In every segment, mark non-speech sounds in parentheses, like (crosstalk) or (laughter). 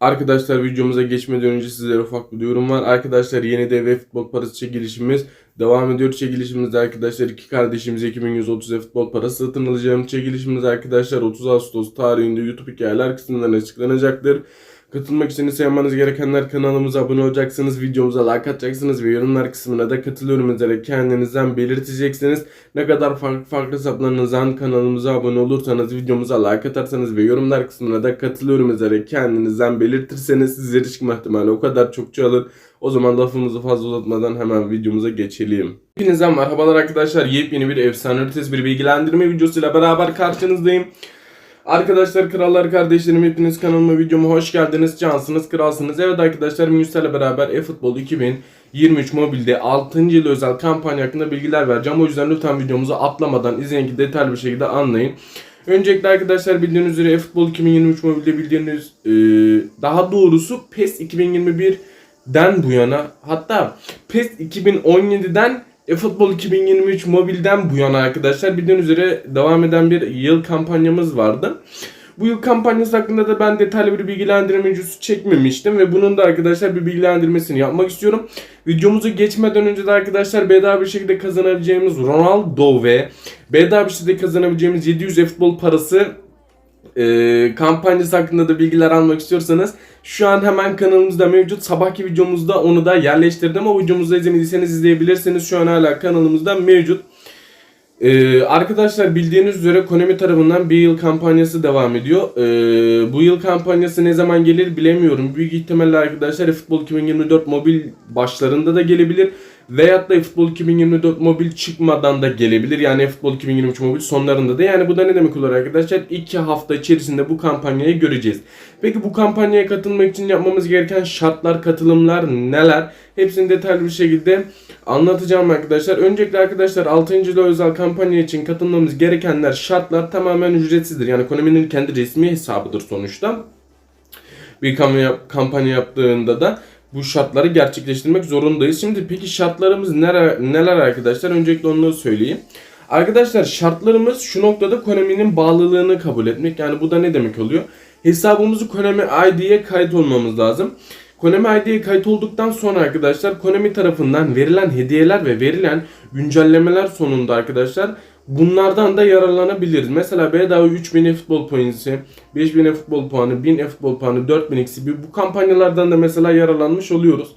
Arkadaşlar videomuza geçmeden önce sizlere ufak bir duyurum var. Arkadaşlar yeni ve futbol parası çekilişimiz devam ediyor. Çekilişimizde arkadaşlar iki kardeşimiz 2130 ev futbol parası satın alacağım. Çekilişimiz arkadaşlar 30 Ağustos tarihinde YouTube hikayeler kısmından açıklanacaktır. Katılmak için ise yapmanız gerekenler kanalımıza abone olacaksınız, videomuza like atacaksınız ve yorumlar kısmına da katılıyorum üzere kendinizden belirteceksiniz. Ne kadar farklı farklı hesaplarınızdan kanalımıza abone olursanız, videomuza like atarsanız ve yorumlar kısmına da katılıyorum üzere kendinizden belirtirseniz sizlere çıkma ihtimali o kadar çok çoğalır. O zaman lafımızı fazla uzatmadan hemen videomuza geçelim. Hepinize merhabalar arkadaşlar. Yepyeni bir efsane ötesi bir bilgilendirme videosuyla beraber karşınızdayım. Arkadaşlar krallar kardeşlerim hepiniz kanalıma videoma hoş geldiniz. Cansınız kralsınız. Evet arkadaşlar Müstel'le beraber eFootball 2023 mobilde 6. yıl özel kampanya hakkında bilgiler vereceğim. O yüzden lütfen videomuzu atlamadan izleyin ki detaylı bir şekilde anlayın. Öncelikle arkadaşlar bildiğiniz üzere eFootball 2023 mobilde bildiğiniz e, daha doğrusu PES 2021'den bu yana hatta PES 2017'den eFootball 2023 mobilden bu yana arkadaşlar bildiğiniz üzere devam eden bir yıl kampanyamız vardı. Bu yıl kampanyası hakkında da ben detaylı bir bilgilendirme videosu çekmemiştim ve bunun da arkadaşlar bir bilgilendirmesini yapmak istiyorum. Videomuzu geçmeden önce de arkadaşlar bedava bir şekilde kazanabileceğimiz Ronaldo ve bedava bir şekilde kazanabileceğimiz 700 futbol parası e, kampanyası hakkında da bilgiler almak istiyorsanız şu an hemen kanalımızda mevcut. Sabahki videomuzda onu da yerleştirdim. O videomuzu izlemediyseniz izleyebilirsiniz. Şu an hala kanalımızda mevcut. Ee, arkadaşlar bildiğiniz üzere Konami tarafından bir yıl kampanyası devam ediyor. Ee, bu yıl kampanyası ne zaman gelir bilemiyorum. Büyük ihtimalle arkadaşlar Futbol 2024 mobil başlarında da gelebilir. Veyahut da Futbol 2024 mobil çıkmadan da gelebilir. Yani Futbol 2023 mobil sonlarında da. Yani bu da ne demek olur arkadaşlar? 2 hafta içerisinde bu kampanyayı göreceğiz. Peki bu kampanyaya katılmak için yapmamız gereken şartlar, katılımlar neler? Hepsini detaylı bir şekilde anlatacağım arkadaşlar. Öncelikle arkadaşlar 6. yıl özel kampanya için katılmamız gerekenler, şartlar tamamen ücretsizdir. Yani Konami'nin kendi resmi hesabıdır sonuçta. Bir kampanya yaptığında da bu şartları gerçekleştirmek zorundayız. Şimdi peki şartlarımız neler, neler arkadaşlar? Öncelikle onları söyleyeyim. Arkadaşlar şartlarımız şu noktada Konami'nin bağlılığını kabul etmek. Yani bu da ne demek oluyor? Hesabımızı Konami ID'ye kayıt olmamız lazım. Konami ID'ye kayıt olduktan sonra arkadaşlar Konami tarafından verilen hediyeler ve verilen güncellemeler sonunda arkadaşlar bunlardan da yararlanabiliriz. Mesela bedava 3000 futbol puanı, 5000 futbol puanı, 1000 futbol puanı, 4000 gibi bu kampanyalardan da mesela yararlanmış oluyoruz.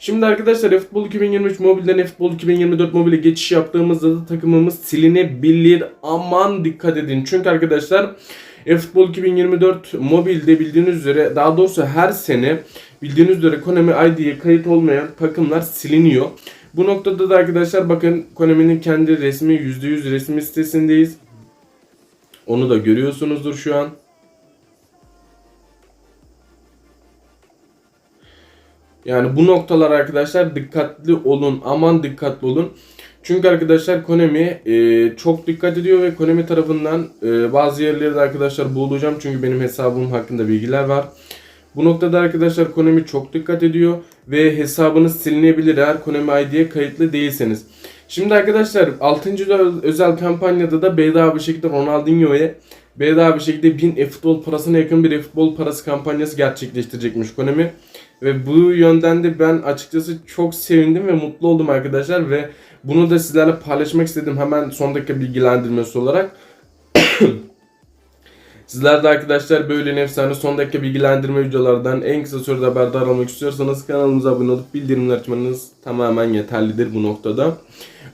Şimdi arkadaşlar eFootball 2023 mobilden eFootball 2024 mobile geçiş yaptığımızda da takımımız silinebilir. Aman dikkat edin. Çünkü arkadaşlar eFootball 2024 mobilde bildiğiniz üzere daha doğrusu her sene bildiğiniz üzere Konami ID'ye kayıt olmayan takımlar siliniyor. Bu noktada da arkadaşlar bakın Konami'nin kendi resmi %100 resmi sitesindeyiz. Onu da görüyorsunuzdur şu an. Yani bu noktalar arkadaşlar dikkatli olun. Aman dikkatli olun. Çünkü arkadaşlar Konami e, çok dikkat ediyor ve Konami tarafından e, bazı yerleri de arkadaşlar bulacağım. Çünkü benim hesabım hakkında bilgiler var. Bu noktada arkadaşlar Konami çok dikkat ediyor ve hesabınız silinebilir eğer Konami ID'ye kayıtlı değilseniz. Şimdi arkadaşlar 6. özel kampanyada da bedava bir şekilde Ronaldinho'ya bedava bir şekilde 1000 e-futbol parasına yakın bir e-futbol parası kampanyası gerçekleştirecekmiş Konami. Ve bu yönden de ben açıkçası çok sevindim ve mutlu oldum arkadaşlar ve bunu da sizlerle paylaşmak istedim hemen son dakika bilgilendirmesi olarak. (coughs) Sizler de arkadaşlar böyle efsane son dakika bilgilendirme videolardan en kısa sürede haberdar olmak istiyorsanız kanalımıza abone olup bildirimler açmanız tamamen yeterlidir bu noktada.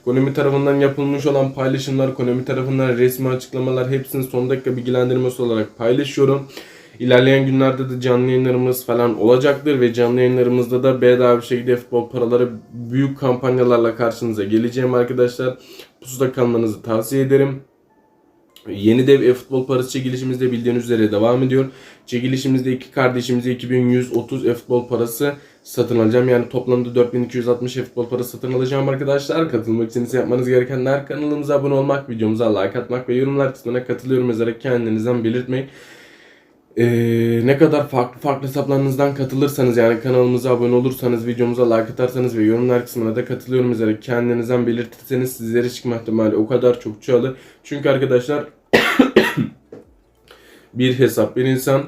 Konami tarafından yapılmış olan paylaşımlar, Konami tarafından resmi açıklamalar hepsini son dakika bilgilendirmesi olarak paylaşıyorum. İlerleyen günlerde de canlı yayınlarımız falan olacaktır ve canlı yayınlarımızda da bedava bir şekilde futbol paraları büyük kampanyalarla karşınıza geleceğim arkadaşlar. Pusuda kalmanızı tavsiye ederim. Yeni dev e-futbol parası çekilişimizde bildiğiniz üzere devam ediyor. Çekilişimizde iki kardeşimize 2130 e-futbol parası satın alacağım. Yani toplamda 4260 e-futbol parası satın alacağım arkadaşlar. Katılmak için ise yapmanız gerekenler kanalımıza abone olmak, videomuza like atmak ve yorumlar kısmına katılıyorum yazarak kendinizden belirtmek. Ee, ne kadar farklı farklı hesaplarınızdan katılırsanız yani kanalımıza abone olursanız videomuza like atarsanız ve yorumlar kısmına da katılıyorum üzere kendinizden belirtirseniz sizlere çıkma ihtimali o kadar çok çoğalır. Çünkü arkadaşlar (coughs) bir hesap bir insan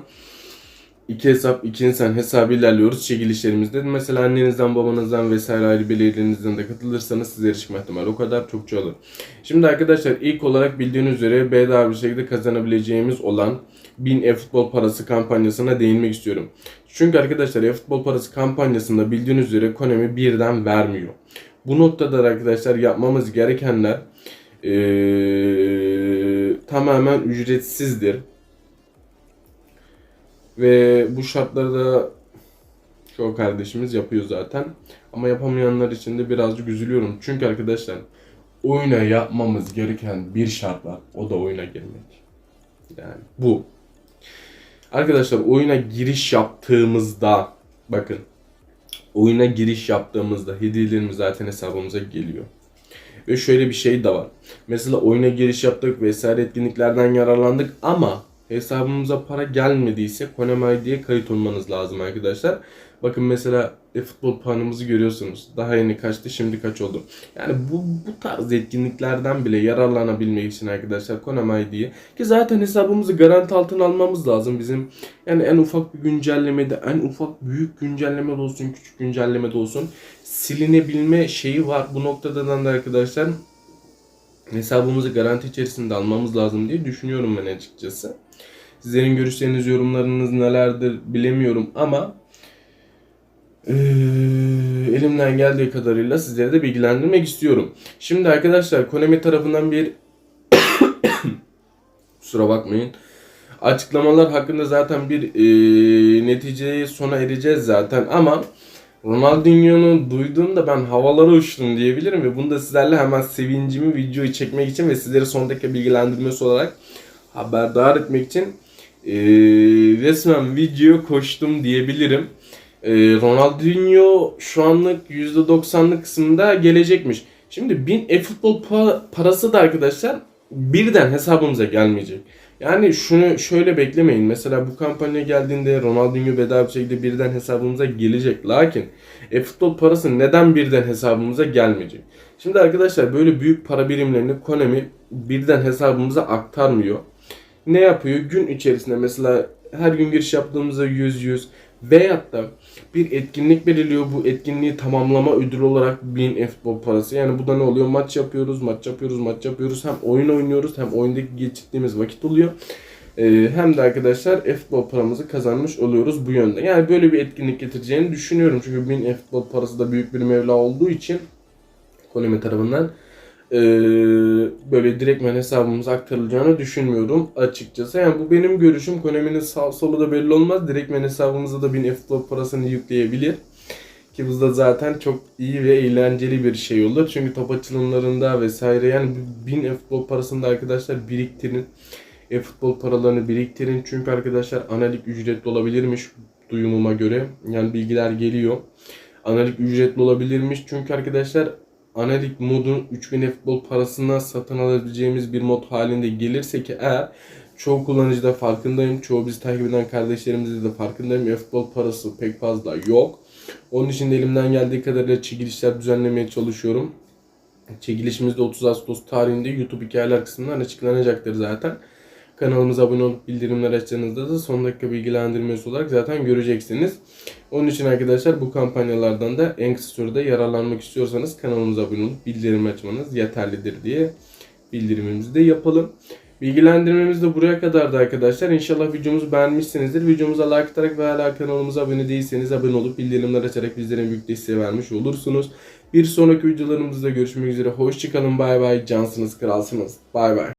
iki hesap iki insan hesabı ilerliyoruz çekilişlerimizde. Mesela annenizden babanızdan vesaire aile bireylerinizden de katılırsanız size erişme ihtimali o kadar çok olur. Şimdi arkadaşlar ilk olarak bildiğiniz üzere bedava bir şekilde kazanabileceğimiz olan 1000 e-futbol parası kampanyasına değinmek istiyorum. Çünkü arkadaşlar e-futbol parası kampanyasında bildiğiniz üzere Konami birden vermiyor. Bu noktada da arkadaşlar yapmamız gerekenler eee, tamamen ücretsizdir. Ve bu şartlarda çoğu kardeşimiz yapıyor zaten. Ama yapamayanlar için de birazcık üzülüyorum. Çünkü arkadaşlar oyuna yapmamız gereken bir şart var. O da oyuna girmek. Yani bu. Arkadaşlar oyuna giriş yaptığımızda bakın oyuna giriş yaptığımızda hediyelerimiz zaten hesabımıza geliyor. Ve şöyle bir şey de var. Mesela oyuna giriş yaptık vesaire etkinliklerden yararlandık ama hesabımıza para gelmediyse Konami ID'ye kayıt olmanız lazım arkadaşlar. Bakın mesela e, futbol puanımızı görüyorsunuz. Daha yeni kaçtı şimdi kaç oldu. Yani bu, bu tarz etkinliklerden bile yararlanabilmek için arkadaşlar Konami ID'ye ki zaten hesabımızı garanti altına almamız lazım bizim. Yani en ufak bir güncellemede en ufak büyük güncelleme de olsun küçük güncelleme de olsun silinebilme şeyi var. Bu noktadan da arkadaşlar hesabımızı garanti içerisinde almamız lazım diye düşünüyorum ben açıkçası. Sizlerin görüşleriniz, yorumlarınız nelerdir bilemiyorum ama eee, elimden geldiği kadarıyla sizlere de bilgilendirmek istiyorum. Şimdi arkadaşlar Konami tarafından bir (coughs) kusura bakmayın. Açıklamalar hakkında zaten bir eee neticeye sona ereceğiz zaten ama Ronaldinho'nu duyduğumda ben havalara uçtum diyebilirim ve bunu da sizlerle hemen sevincimi videoyu çekmek için ve sizleri son dakika bilgilendirmesi olarak haberdar etmek için eee, resmen video koştum diyebilirim. Eee, Ronaldinho şu anlık %90'lık kısmında gelecekmiş. Şimdi 1000 e-futbol pa- parası da arkadaşlar birden hesabımıza gelmeyecek. Yani şunu şöyle beklemeyin. Mesela bu kampanya geldiğinde Ronaldinho bedava bir şekilde birden hesabımıza gelecek. Lakin e-futbol parası neden birden hesabımıza gelmeyecek? Şimdi arkadaşlar böyle büyük para birimlerini Konami birden hesabımıza aktarmıyor. Ne yapıyor? Gün içerisinde mesela her gün giriş yaptığımızda 100 100 veyahut da bir etkinlik belirliyor. Bu etkinliği tamamlama ödülü olarak 1000 e-futbol parası. Yani bu da ne oluyor? Maç yapıyoruz, maç yapıyoruz, maç yapıyoruz. Hem oyun oynuyoruz hem oyundaki geçirdiğimiz vakit oluyor. Ee, hem de arkadaşlar e-futbol paramızı kazanmış oluyoruz bu yönde. Yani böyle bir etkinlik getireceğini düşünüyorum. Çünkü 1000 e-futbol parası da büyük bir meblağ olduğu için Konami tarafından ee, böyle direktmen hesabımıza aktarılacağını düşünmüyorum açıkçası. Yani bu benim görüşüm. Konami'nin sağ solu da belli olmaz. Direktmen hesabımıza da 1000 e-futbol parasını yükleyebilir. Ki bu da zaten çok iyi ve eğlenceli bir şey olur. Çünkü top açılımlarında vesaire yani 1000 e-futbol parasını da arkadaşlar biriktirin. E-futbol paralarını biriktirin. Çünkü arkadaşlar analik ücretli olabilirmiş duyumuma göre. Yani bilgiler geliyor. Analik ücretli olabilirmiş. Çünkü arkadaşlar analik modun 3000 futbol parasına satın alabileceğimiz bir mod halinde gelirse ki eğer çoğu kullanıcıda farkındayım. Çoğu bizi takip eden kardeşlerimizde de farkındayım. E-futbol parası pek fazla yok. Onun için de elimden geldiği kadarıyla çekilişler düzenlemeye çalışıyorum. Çekilişimiz de 30 Ağustos tarihinde YouTube hikayeler kısmından açıklanacaktır zaten. Kanalımıza abone olup bildirimler açtığınızda da son dakika bilgilendirmesi olarak zaten göreceksiniz. Onun için arkadaşlar bu kampanyalardan da en kısa sürede yararlanmak istiyorsanız kanalımıza abone olup bildirim açmanız yeterlidir diye bildirimimizi de yapalım. Bilgilendirmemiz de buraya kadardı arkadaşlar. İnşallah videomuzu beğenmişsinizdir. Videomuza like atarak ve hala kanalımıza abone değilseniz abone olup bildirimler açarak bizlere büyük desteği vermiş olursunuz. Bir sonraki videolarımızda görüşmek üzere. Hoşçakalın. Bay bay. Cansınız, kralsınız. Bay bay.